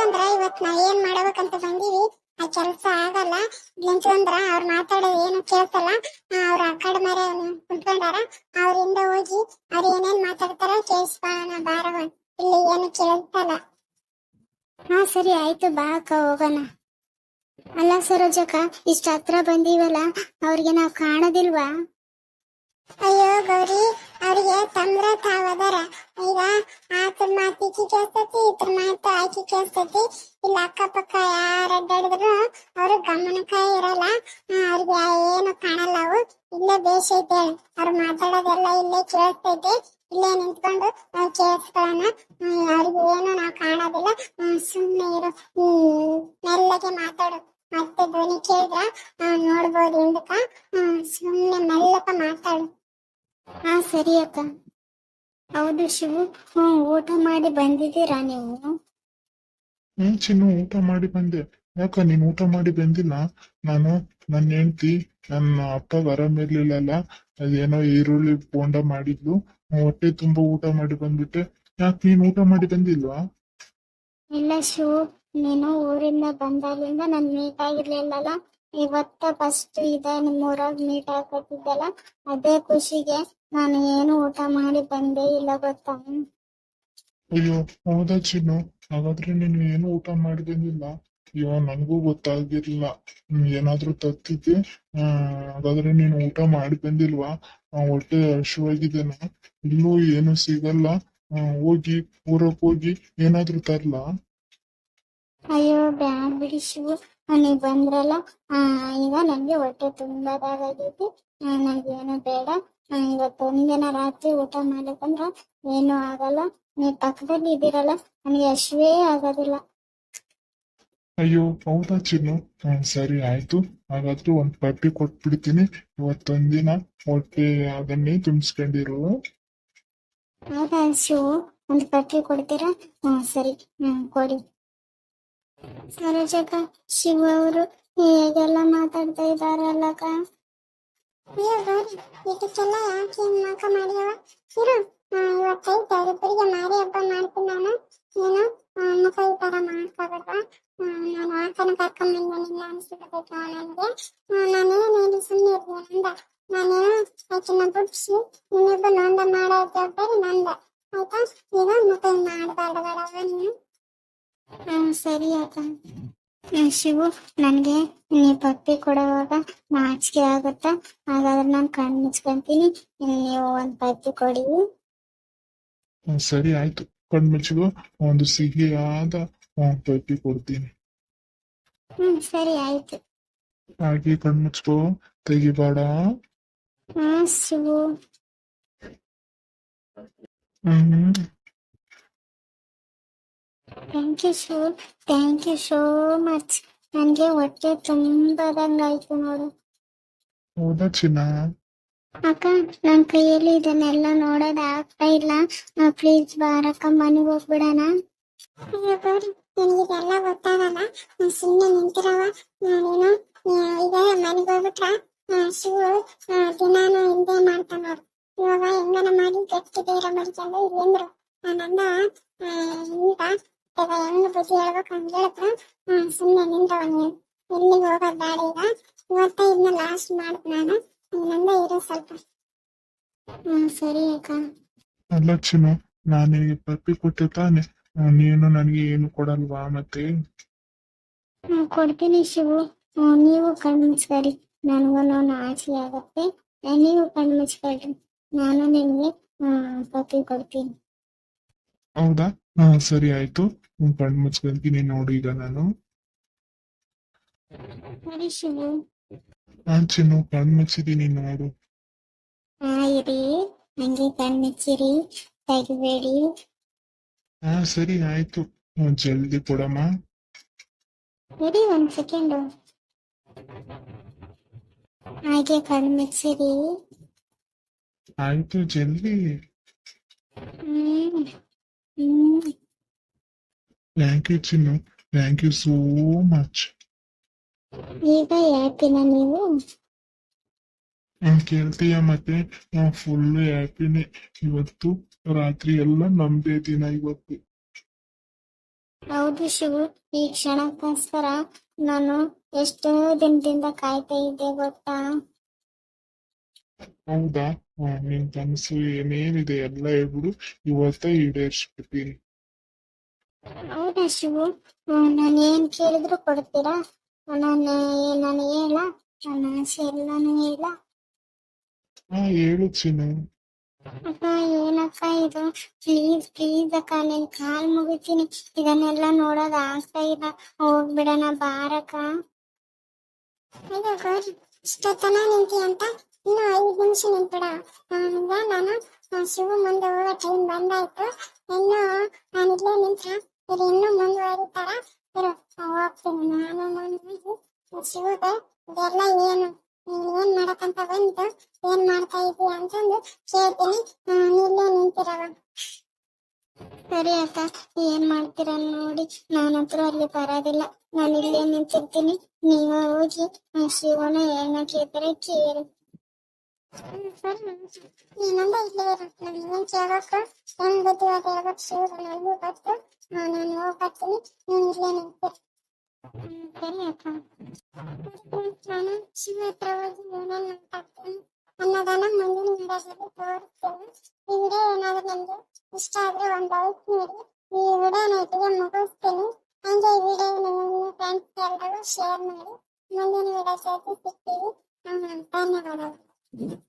ನಿಂತ್ಕೊಂಡ್ರ ಇವತ್ ನಾವ್ ಏನ್ ಮಾಡ್ಬೇಕಂತ ಬಂದೀವಿ. ಆ ಕೆಲ್ಸ ಆಗಲ್ಲ. ನಿಂತ್ಕೊಂಡ್ರ ಅವ್ರ ಮಾತಾಡೋದು ಏನು ಕೇಳ್ಸಲ್ಲ. ಅವ್ರ ಅಕಡೆ ಕಡೆ ಮರೆ ಕುಂತ್ಕೊಂಡಾರ ಅವ್ರಿಂದ ಹೋಗಿ ಅವ್ರ ಏನೇನ್ ಮಾತಾಡ್ತಾರ ಕೇಳಿಸ್ಕೊಳ್ಳೋಣ ಬಾರವ ಇಲ್ಲಿ ಏನು ಕೇಳ್ತಲ್ಲ. ಹಾ ಸರಿ ಆಯ್ತು ಬಾ ಅಕ್ಕ ಹೋಗೋಣ. ಅಲ್ಲ ಸರೋಜಕ್ಕ ಇಷ್ಟ ಹತ್ರ ಬಂದೀವಲ್ಲ, ಅವ್ರಿಗೆ ನಾವ್ ಕಾಣೋದಿಲ್ವಾ? ಅಯ್ಯೋ ಗೌರಿ, ಅವ್ರಿಗೆ ತಂದ್ರ ತಾವದಾರ ಈಗ ಆತರ ಮಾತು ಈಕಿ ಕೇಳ್ತತಿ ಇತರ ಮಾತು ಆಕಿ ಕೇಳ್ತತಿ. ಇಲ್ಲ ಅಕ್ಕಪಕ್ಕ ಯಾರು ಅಡ್ಡಾಡಿದ್ರು ಅವ್ರ ಗಮನಕ್ಕ ಇರಲ್ಲ. ಅವ್ರಿಗೆ ಏನು ಕಾಣಲ್ಲ ಅವು. ಇಲ್ಲೇ ಬೇಷ್ ಐತೆ ಅವ್ರು ಮಾತಾಡೋದೆಲ್ಲ ಇಲ್ಲೇ ಕೇಳ್ತೈತೆ. ಇಲ್ಲೇ ನಿಂತ್ಕೊಂಡು ಕೇಳಿಸ್ಕೊಳ್ಳೋಣ. ಅವ್ರಿಗೆ ಏನು ನಾವು ಕಾಣೋದಿಲ್ಲ. ಸುಮ್ಮನೆ ಇರು. ಮೆಲ್ಲಗೆ ಮಾತಾಡು. ಮತ್ತೆ ಧ್ವನಿ ಕೇಳಿದ್ರ ನೋಡ್ಬೋದು ಹಿಂದಕ್ಕ. ಸುಮ್ಮನೆ ಮೆಲ್ಲಕ ಮಾತಾಡು. ಹಾ ಸರಿ ಅಕ್ಕ. ಹೌದು ಶಿವು ಹ್ಮ್ ಊಟ ಮಾಡಿ ಬಂದಿದ್ದೀರಾ ನೀವು? ಹ್ಮ್ ಚಿನ್ನು ಊಟ ಮಾಡಿ ಬಂದೆ. ಯಾಕ ನೀನ್ ಊಟ ಮಾಡಿ ಬಂದಿಲ್ಲ? ನಾನು ನನ್ನ ಹೆಂಡತಿ ನನ್ನ ಅಪ್ಪ ಆರಾಮಿರ್ಲಿಲ್ಲಲ್ಲ ಅದೇನೋ ಈರುಳ್ಳಿ ಬೋಂಡ ಮಾಡಿದ್ಲು ಹೊಟ್ಟೆ ತುಂಬಾ ಊಟ ಮಾಡಿ ಬಂದ್ಬಿಟ್ಟೆ. ಯಾಕೆ ನೀನ್ ಊಟ ಮಾಡಿ ಬಂದಿಲ್ವಾ? ಇಲ್ಲ ಶಿವು ನೀನು ಊರಿಂದ ಬಂದಾಗಿಂದ ನನ್ ಮೀಟ್ ಆಗಿರ್ಲಿಲ್ಲಲ್ಲ ಇವತ್ತ ಫಸ್ಟ್ ಇದೆ ನಿಮ್ಮ ಊರಾಗ ಮೀಟ್ ಹಾಕತ್ತಿದ್ದಲ್ಲ ಅದೇ ಖುಷಿಗೆ ನಾನು ಏನು ಊಟ ಮಾಡಿ ಬಂದೇ ಇಲ್ಲ ಗೊತ್ತಾ? ಅಯ್ಯೋ ಹೌದಾ ಚಿನ್ನು? ಹಾಗಾದ್ರೆ ನೀನು ಏನು ಊಟ ಮಾಡಿ ಬಂದಿಲ್ಲ ಅಯ್ಯೋ ನನಗೂ ಗೊತ್ತಾಗಿರ್ಲಿಲ್ಲ. ಏನಾದ್ರು ತತ್ತಿದ್ದೆ? ಆ, ಹಾಗಾದ್ರೆ ನೀನು ಊಟ ಮಾಡಿ ಬಂದಿಲ್ವಾ? ಹೊಟ್ಟೆ ಹಶುವಾಗಿದ್ದೇನ ಇಲ್ಲೂ ಏನು ಸಿಗಲ್ಲ. ಆ, ಹೋಗಿ ಊರಕ್ ಹೋಗಿ ಏನಾದ್ರೂ ತರ್ಲಾ? ಅಯ್ಯೋ ಬ್ಯಾಡ್ ಬಿಡಿ ಶಿವು. ನೀವ್ ಬಂದ್ರಲ್ಲ ಆ ಈಗ ನನ್ಗೆ ಹೊಟ್ಟೆ ತುಂಬದಾಗೈತಿ ನನಗೇನು ಬೇಡ. ಇವತ್ತು ಒಂದಿನ ರಾತ್ರಿ ಊಟ ಮಾಡ್ಬೇಕಂದ್ರ ಏನು ಆಗಲ್ಲ. ನೀವ್ ಪಕ್ಕದಲ್ಲಿ ಇದ್ದೀರಲ್ಲ ನನಗೆ ಹಶ್ವೇ ಆಗೋದಿಲ್ಲ. ಅಯ್ಯೋ ಹೌದಾ ಚಿನ್ನು? ಸರಿ ಆಯ್ತು. ಹಾಗಾದ್ರೆ ಒಂದ್ ಪಟ್ಟಿ ಕೊಟ್ಬಿಡ್ತೀನಿ. ಇವತ್ತೊಂದಿನ ಹೊಟ್ಟೆ ಅದನ್ನೇ ತುಂಬಿಸ್ಕೊಂಡಿರು. ಹೌದಾ ಶಿವು ಒಂದ್ ಪಟ್ಟಿ ಕೊಡ್ತೀರಾ? ಹ್ಮ್ ಸರಿ. ಹ್ಮ್ ಕೊಡಿ. ಸರೋಜಕ್ಕ ಶಿವ ಅವರು ಹೇಗೆಲ್ಲ ಮಾತಾಡ್ತಾ ಇದಾರಲ್ಲಕ್ಕ ಅಯ್ಯೋ ಗೌರಿ ಇದಕ್ಕೆಲ್ಲ ಯಾಕೆ ಮುಖ ಮಾಡ್ಯವ? ಇರು ಆ, ಇವತ್ತೈತೆ ಅವರಿಬ್ಬರಿಗೆ ಮಾರಿ ಹಬ್ಬ ನಾನು. ಏನು ಮುಖ ಈ ಆ, ನಾನು ಆತನ ಸುಮ್ಮನೆ ಇರ್ತೀನಿ ನಂದ? ನಾನೇನು ಆಕಿನ ಬಿಡ್ಸಿ ಇನ್ನೊಬ್ಬ ನೊಂದ ಮಾಡೋ ಜವಾಬ್ದಾರಿ ನಂದ. ಆಯ್ತಾ? ಈಗ ಮಾಡಬೇಡ ನೀನು? ಸರಿ ಹ್ಮ್, ಶಿವು ನನ್ಗೆ ನೀ ಪಪ್ಪಿ ಕೊಡುವಾಗ ನಾಚಿಕೆ ಆಗುತ್ತಾ? ಹಾಗಾದ್ರೆ ನಾನು ಕಣ್ಣು ಮುಚ್ಕೊಂತೀನಿ. ನೀವು ಒಂದ್ ಪಪ್ಪಿ ಕೊಡಿ. ಸರಿ ಆಯ್ತು. ಕಣ್ಣು ಮುಚ್ಚಿಗು ಒಂದು ಸಿಹಿಯಾದ ಪಟ್ಟಿ ಕೊಡ್ತೀನಿ. ಹ್ಮ್ ಸರಿ ಆಯ್ತು. ಹಾಗೆ ಕಣ್ಮುಚ್ಕೋ ತೆಗಿಬೇಡ. ಹ್ಮ್ ಶಿವು. ಹ್ಮ್. Thank you so thank you so much ನನಗೆ ಹೊಟ್ಟೆ ತುಂಬದಂಗ ಆಯ್ತು ನೋಡು. ಹೌದಾ ಚಿನ್ನ? ಅಕ್ಕ ನನ್ ಕೈಯಲ್ಲಿ ಇದನ್ನೆಲ್ಲ ನೋಡೋದಾಗ್ತಾ ಇಲ್ಲ. ಪ್ಲೀಸ್ ಬಾರಕ್ಕ ಮನೆಗೆ ಹೋಗ್ಬಿಡಣ. ಅಯ್ಯೋ ಗೌರಿ ನಿನಗಿದೆಲ್ಲ ಗೊತ್ತಾಗಲ್ಲ? ನಾನು ಸುಮ್ಮನೆ ನಿಂತಿರವ ನಾನೇನು ಈಗ ಮನೆಗೆ ಹೋಗ್ಬಿಟ್ರ? ಶಿವು ದಿನಾನು ಹಿಂದೆ ಮಾಡ್ತಾನ ನೋಡು. ಇವಾಗ ಹೆಂಗನ ಮಾಡಿ ಗಟ್ಟಿ ಬೇರೆ ಮಾಡ್ಕೊಂಡು ಇಲ್ಲಿಂದ್ರು ನನ್ನ ಈಗ ಈಗ ಹೆಂಗ್ ಬುದ್ಧಿ ಹೇಳ್ಬೇಕು ಹೇಳಿದ್ರು ಸುಮ್ಮನೆ ನಿಂತವ ನೀನು. ಎಲ್ಲಿಗೆ ಹೋಗೋದ್ ಬೇಡ ಈಗ. ಇವತ್ತ ಇದನ್ನ ಲಾಸ್ಟ್ ಮಾಡ್ತ ನಾನು. ನಂದ ಇರೋ ಸ್ವಲ್ಪ. ಹ್ಮ್ ಸರಿ ಅಕ್ಕ. ಅಲ್ಲ ಚಿನ್ನು ನಾನು ನಿನಗೆ ಪಪ್ಪಿ ಕೊಟ್ಟೆ ತಾನೆ. ನೀನು ನನಗೆ ಏನು ಕೊಡಲ್ವಾ ಮತ್ತೆ? ನಾನು ಕೊಡ್ತೀನಿ ಶಿವು. ನೀವು ಕಣ್ಣು ಮುಚ್ಕೊರಿ ನನಗೂ ಆಸೆ ಆಗತ್ತೆ. ನೀವು ಕಣ್ಣು ಮುಚ್ಕೊಳ್ರಿ ನಾನು ನಿಮ್ಗೆ ಪಪ್ಪಿ ಕೊಡ್ತೀನಿ. ಹೌದಾ? ಹಾ ಸರಿ ಆಯ್ತು. ಕಣ್ಣ್ ಮುಚ್ಕೊಂತೀನಿ ನೋಡಿ ಈಗ ನಾನು. ಸರಿ ಶಿವು. ಹಾ ಚಿನ್ನು ಕಣ್ಣ್ ಮುಚ್ಚಿದೀನಿ ನೋಡು. ಹಾ ಇರಿ. ಹಂಗೆ ಕಣ್ಣು ಮುಚ್ಚಿರಿ. ತೆಗಿಬೇಡಿ ಹಾ ಸರಿ ಆಯ್ತು. ಹ್ಮ್, ಜಲ್ದಿ ಕೊಡಮ್ಮ. ಇರಿ ಒಂದ್ ಸೆಕೆಂಡು ಹಾಗೆ ಕಣ್ಣು ಮುಚ್ಚಿರಿ. ಆಯ್ತು ಜಲ್ದಿ. ಹ್ಮ್ ಹ್ಮ್. Thank you Chinnu thank you so much ಈಗ ಹ್ಯಾಪಿನ ನೀವು? ಕೇಳ್ತೀಯ ಮತ್ತೆ? ಫುಲ್ ಹ್ಯಾಪಿನೇ ಇವತ್ತು ರಾತ್ರಿ ಎಲ್ಲ ನಮ್ದೇ ದಿನ ಇವತ್ತು. ಹೌದು ಶಿವು. ಈ ಕ್ಷಣಕ್ಕೋಸ್ಕರ ನಾನು ಎಷ್ಟೋ ದಿನದಿಂದ ಕಾಯ್ತಾ ಇದ್ದೆ ಗೊತ್ತಾ? ಹೌದಾ? ನಿನ್ ಕನಸು ಏನೇನಿದೆ ಎಲ್ಲ ಹೇಳ್ಬಿಡು. ಇವತ್ತ ಈಡೇರಿಸ್ಬಿಡ್ತೀನಿ. ಹೌದಾ ಶಿವು. ನಾನು ಏನ್ ಕೇಳಿದ್ರು ಕೊಡ್ತೀರಾ? ನಾನು ನಾನು ಹೇಳ? ನನ್ನ ಆಸೆ ಎಲ್ಲಾನು ಹೇಳ. ಹಾ ಹೇಳು ಚಿನ್ನು. ಅಕ್ಕ ಏನಕ್ಕ ಇದು? ಪ್ಲೀಸ್ ಪ್ಲೀಸ್ ಅಕ್ಕ ನಿನ್ ಕಾಲ್ ಮುಗಿತೀನಿ. ಇದನ್ನೆಲ್ಲ ನೋಡೋದ್ ಆಗ್ತಾ ಇಲ್ಲ. ಹೋಗ್ಬಿಡಣ ಬಾರಕ್ಕ. ಇಷ್ಟೊತ್ತನ ನಿಂತಿ ಅಂತ? ಇನ್ನು ಐದು ನಿಮಿಷ ನಿಂತ್ಬಿಡ. ಈಗ ನಾನು ಶಿವ ಮುಂದೆ ಹೋಗೋ ಟೈಮ್ ಬಂದಾಯ್ತು ಇನ್ನು ನಾನು ಇಲ್ಲೇ ನಿಂತ್ರ ಇದು ಇನ್ನೂ ಮುಂದುವರಿತಾರ ಇರು ನಾನ್ ಹೋಗ್ತೀನಿ ನಾನು ಮುಂದೆ ಶಿವಗೆ ಇದೆಲ್ಲ ಏನು ನೀನ್ ಏನ್ ಮಾಡಕ್ಕಂತ ಬಂತು ಏನ್ ಮಾಡ್ತಾ ಇದೀಯ ಅಂತಂದು ಕೇಳ್ತೀನಿ ಆ, ನೀ ಇಲ್ಲೇ ನಿಂತಿರವ ಸರಿ ಅಕ್ಕ ಏನ್ ಮಾಡ್ತೀರ ನೋಡಿ ನಾನಂತೂ ಅಲ್ಲಿ ಬರೋದಿಲ್ಲ ನಾನು ಇಲ್ಲೇ ನಿಂತಿರ್ತೀನಿ ನೀವು ಹೋಗಿ ಆ ಶಿವನ ಏನ ಕೇಳ್ತಾರೆ ಕೇಳಿ ನೀನೊಂದ ಇಲ್ಲೇ ಇರು ನಾನು ಏನ್ ಕೇಳಬೇಕು ಏನ್ ಬುದ್ಧಿವಾದ ಹೇಳ್ಬೇಕು ಶಿವ ನನಗೂ ಗೊತ್ತು ಆ, ನಾನು ಹೋಗ್ಬರ್ತೀನಿ ನೀನ್ ಇಲ್ಲೇ ನಿಂತಿರು ಸರಿ ಅಕ್ಕ ನಾನು ಶಿವ ಹತ್ರ ಹೋಗಿ ಏನೇನ್ ಮಾತಾಡ್ತೀನಿ ಅನ್ನೋದನ್ನ ಮುಂದಿನ ವಿಡಿಯೋದಲ್ಲಿ ತೋರಿಸ್ತೀನಿ ಈ ವಿಡಿಯೋ ಏನಾದ್ರು ನಿಮ್ಗೆ ಇಷ್ಟ ಆದ್ರೆ ಒಂದು ಲೈಕ್ ನೀಡಿ ಈ ವಿಡಿಯೋನ ಇಟ್ಟಿಗೆ ಮುಗಿಸ್ತೀನಿ ಹಂಗೆ ಈ ವಿಡಿಯೋ ನಿಮ್ಮ ಫ್ರೆಂಡ್ಸ್ ಎಲ್ಲರಿಗೂ ಶೇರ್ ಮಾಡಿ ಮುಂದಿನ ವಿಡಿಯೋ ಜೊತೆ ಸಿಗ್ತೀವಿ ಆ, Mm-hmm.